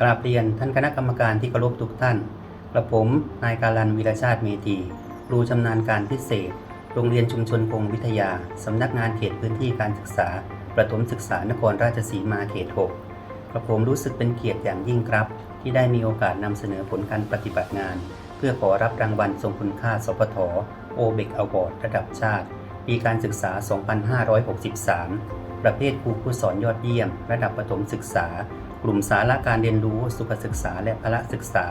กราบเรียนท่านคณะกรรมการที่เคารพทุกท่าน กระผมนายการันวีรชาติเมธีครูชำนาญการพิเศษ โรงเรียนชุมชนคงวิทยา สำนักงานเขตพื้นที่การศึกษา ประถมศึกษานครราชสีมาเขต 6 กระผมรู้สึกเป็นเกียรติอย่างยิ่งครับ ที่ได้มีโอกาสนำเสนอผลการปฏิบัติงาน เพื่อขอรับรางวัลทรงคุณค่า สพทโอเบกอวอร์ดระดับชาติ ปีการศึกษา 2563 ประเภทครูผู้สอนยอดเยี่ยม ระดับประถมศึกษา กลุ่มสาระการเรียนรู้สุขศึกษาและพละศึกษา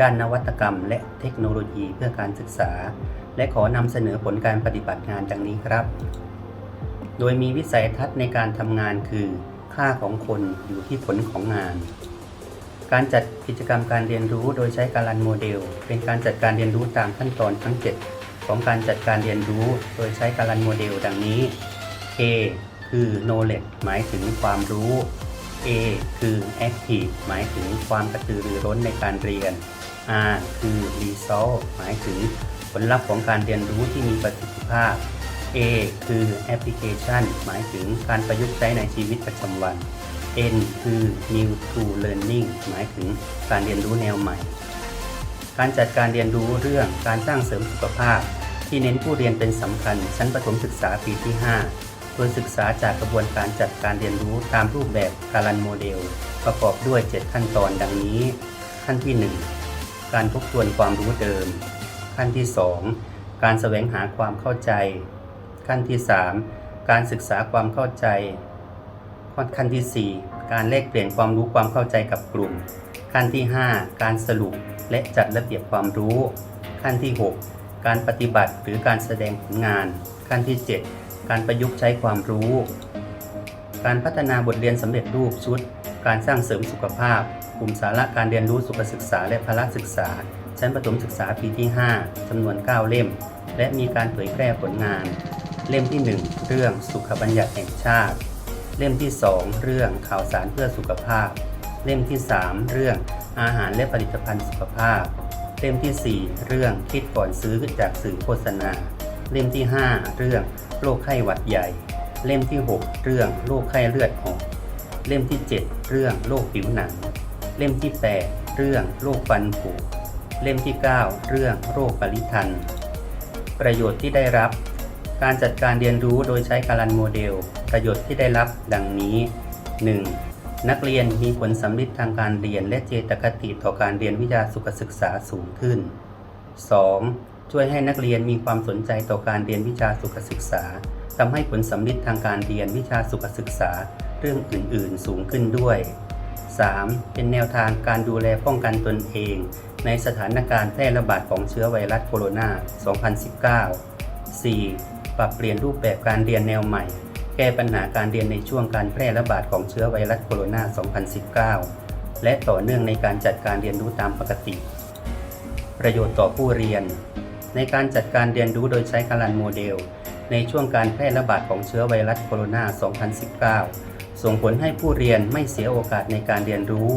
ด้านนวัตกรรม และเทคโนโลยีเพื่อการศึกษา และขอนำเสนอผลการปฏิบัติงานดังนี้ครับ โดยมีวิสัยทัศน์ในการทำงานคือ ค่าของคนอยู่ที่ผลของงาน การจัดกิจกรรมการเรียนรู้โดยใช้การันโมเดล เป็นการจัดการเรียนรู้ตามขั้นตอนทั้ง 7 ของการจัดการเรียนรู้โดยใช้การันโมเดล ดังนี้ K คือ knowledge หมายถึงความรู้ A คือ active หมายถึงความกระตือรือร้นในการเรียน R คือ result หมายถึงผลลัพธ์ของการเรียนรู้ที่มีประสิทธิภาพ A คือ application หมายถึงการประยุกต์ใช้ในชีวิตประจำวัน N คือ new to learning หมายถึงการเรียนรู้แนวใหม่ การจัดการเรียนรู้เรื่องการสร้างเสริมสุขภาพ ที่เน้นผู้เรียนเป็นสำคัญ ชั้นประถมศึกษาปีที่ 5 ยศึกษาจากกระบวนการจัดการเรียนรู้ตามรูปแบบการันโมเดล ประกอบด้วย 7 ขั้นตอนดังนี้ ขั้นที่ 1 การทบทวนความรู้เดิม ขั้นที่ 2 การแสวงหาความเข้าใจ ขั้นที่ 3 การศึกษาความเข้าใจ ขั้นที่ 4 การแลกเปลี่ยนความรู้ความเข้าใจกับกลุ่ม ขั้นที่ 5 การสรุปและจัดระเบียบความรู้ ขั้นที่ 6 การปฏิบัติหรือการแสดงผลงาน ขั้นที่ 7 การประยุกต์ใช้ความรู้ การพัฒนาบทเรียนสำเร็จรูปชุด การสร้างเสริมสุขภาพ กลุ่มสาระการเรียนรู้สุขศึกษาและพละศึกษา ชั้นประถมศึกษาปีที่ 5 จำนวน 9 เล่ม และมีการเผยแพร่ผลงาน เล่มที่ 1 เรื่องสุขบัญญัติแห่งชาติ เล่มที่ 2 เรื่องข่าวสารเพื่อสุขภาพ เล่มที่ 3 เรื่องอาหารและผลิตภัณฑ์สุขภาพ เล่มทีสี่4 เรื่องคิดก่อนซื้อจากสื่อโฆษณา เล่มที่ 5 เรื่องโรคไข้หวัดใหญ่ เล่มที่ 6 เรื่องโรคไข้เลือดออก เล่มที่ 7 เรื่องโรคผิวหนัง เล่มที่ 8 เรื่องโรคฟันผุ เล่มที่ 9 เรื่องโรคปริทัน ประโยชน์ที่ได้รับ การจัดการเรียนรู้โดยใช้การันโมเดล ประโยชน์ที่ได้รับดังนี้ 1. นักเรียนมีผลสำลิดทางการเรียนและเจตคติต่อการเรียนวิทยาสุขศึกษาสูงขึ้น 2. ช่วยให้นักเรียนมีความสนใจต่อการเรียนวิชาสุขศึกษาทำให้ผลสำลิดทางการเรียนวิชาสุขศึกษาเรื่องอื่น ๆ สูงขึ้นด้วย 3. เป็นแนวทางการดูแลป้องกันตนเอง ในสถานการณ์แพร่ระบาดของเชื้อไวรัสโคโรนา 2019 4. ปรับเปลี่ยนรูปแบบการเรียนแนวใหม่ แก้ปัญหาการเรียนในช่วงการแพร่ระบาดของเชื้อไวรัสโคโรนา 2019 และต่อเนื่องในการจัดการเรียนรู้ตามปกติ ประโยชน์ต่อผู้เรียน ในการจัดการเรียนรู้โดยใช้การันโมเดล ในช่วงการแพร่ระบาดของเชื้อไวรัสโคโรนา 2019 ส่งผลให้ผู้เรียนไม่เสียโอกาสในการเรียนรู้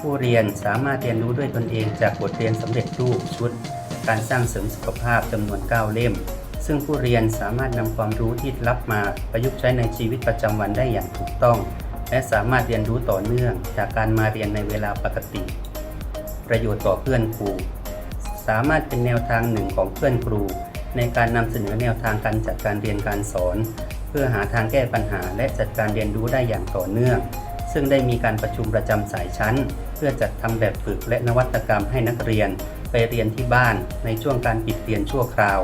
ผู้เรียนสามารถเรียนรู้ด้วยตนเองจากบทเรียนสำเร็จรูปชุด การสร้างเสริมสุขภาพจำนวน 9 เล่ม ซึ่งผู้เรียนสามารถนำความรู้ที่รับมาประยุกต์ใช้ในชีวิตประจำวันได้อย่างถูกต้อง และสามารถเรียนรู้ต่อเนื่องจากการมาเรียนในเวลาปกติ ประโยชน์ต่อเพื่อนครู สามารถเป็นแนวทางหนึ่งของเพื่อนครู ในการนำเสนอแนวทางการจัดการเรียนการสอน เพื่อหาทางแก้ปัญหาและจัดการเรียนรู้ได้อย่างต่อเนื่อง ซึ่งได้มีการประชุมประจำสายชั้น เพื่อจัดทำแบบฝึกและนวัตกรรมให้นักเรียน ไปเรียนที่บ้าน ในช่วงการปิดเรียนชั่วคราว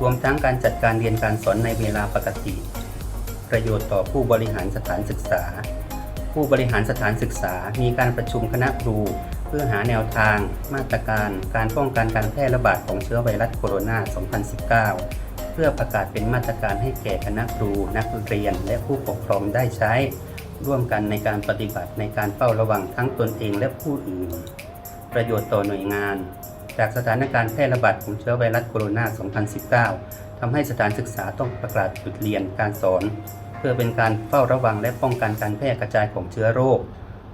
รวมทั้งการจัดการเรียนการสอนในเวลาปกติ ประโยชน์ต่อผู้บริหารสถานศึกษา ผู้บริหารสถานศึกษามีการประชุมคณะครู เพื่อหาแนวทางมาตรการการป้องกันการแพร่ระบาดของเชื้อไวรัสโคโรนา 2019 เพื่อประกาศเป็นมาตรการให้แก่คณะครู นักเรียน และผู้ปกครองได้ใช้ ร่วมกันในการปฏิบัติในการเฝ้าระวังทั้งตนเองและผู้อื่น ประโยชน์ต่อหน่วยงาน จากสถานการณ์แพร่ระบาดของเชื้อไวรัสโคโรนา 2019 ทำให้สถานศึกษาต้องประกาศหยุดเรียนการสอน เพื่อเป็นการเฝ้าระวังและป้องกันการแพร่กระจายของเชื้อโรค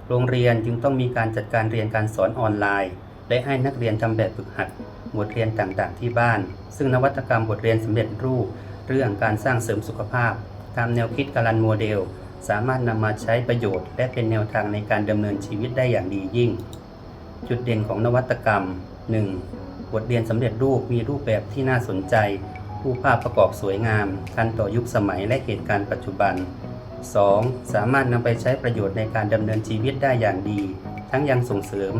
โรงเรียนจึงต้องมีการจัดการเรียนการสอนออนไลน์ และให้นักเรียนทำแบบฝึกหัด บทเรียนต่างๆ ที่บ้าน ซึ่งนวัตกรรมบทเรียนสำเร็จรูป เรื่องการสร้างเสริมสุขภาพ ตามแนวคิดการันโมเดล สามารถนำมาใช้ประโยชน์ และเป็นแนวทางในการดำเนินชีวิตได้อย่างดียิ่ง จุดเด่นของนวัตกรรม 1. บทเรียนสำเร็จรูปมีรูปแบบที่น่าสนใจผู้ภาพประกอบสวยงาม ทันต่อยุคสมัยและเหตุการณ์ปัจจุบัน 2. สามารถนำไปใช้ประโยชน์ในการดำเนินชีวิตได้อย่างดี ทั้งยังส่งเสริม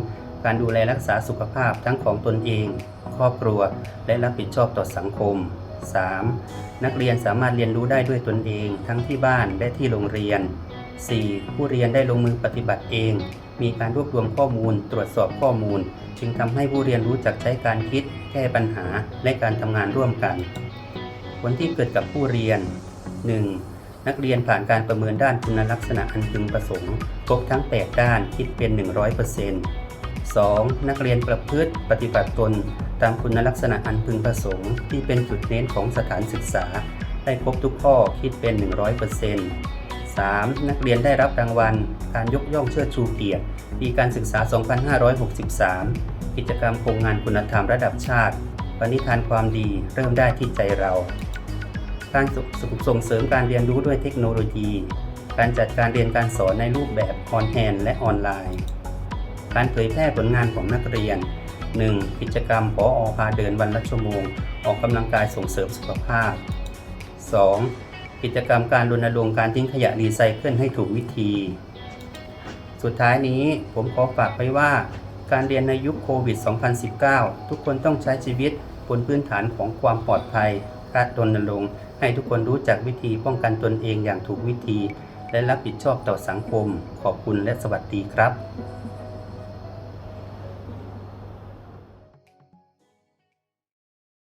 การดูแลรักษาสุขภาพทั้งของตนเอง ครอบครัว และรับผิดชอบต่อสังคม 3. นักเรียนสามารถเรียนรู้ได้ด้วยตนเอง ทั้งที่บ้านและที่โรงเรียน 4. ผู้เรียนได้ลงมือปฏิบัติเอง มีการรวบรวมข้อมูล ตรวจสอบข้อมูล จึงทำให้ผู้เรียนรู้จักใช้การคิด แก้ปัญหา และการทำงานร่วมกัน ผลที่เกิดกับผู้เรียน 1. นักเรียนผ่านการประเมินด้านคุณลักษณะอันพึงประสงค์ ครบทั้ง 8 ด้านคิดเป็น 100% 2. นักเรียนประพฤติปฏิบัติตน ตามคุณลักษณะอันพึงประสงค์ ที่เป็นจุดเน้นของสถานศึกษา ได้ครบทุกข้อคิดเป็น 100% 3. นักเรียนได้รับรางวัล การยกย่องเชิดชูเกียรติปีการศึกษา 2563 กิจกรรมโครงงานคุณธรรมระดับชาติปณิธานความดีเริ่มได้ที่ใจเรา การส่งเสริมการเรียนรู้ด้วยเทคโนโลยี การจัดการเรียนการสอนในรูปแบบออนแฮนและออนไลน์ การเผยแพร่ผลงานของนักเรียน 1. กิจกรรมพออพาเดินวันละชั่วโมง ออกกำลังกายส่งเสริมสุขภาพ 2. กิจกรรมการรณรงค์การทิ้งขยะรีไซเคิลให้ถูกวิธี สุดท้ายนี้ผมขอฝากไว้ว่า การเรียนในยุคโควิด 2019 ทุกคนต้องใช้ชีวิตบนพื้นฐานของความปลอดภัย การรณรงค์ให้ทุกคนรู้จักวิธีป้องกันตนเองอย่างถูกวิธี และรับผิดชอบต่อสังคม ขอบคุณและสวัสดีครับ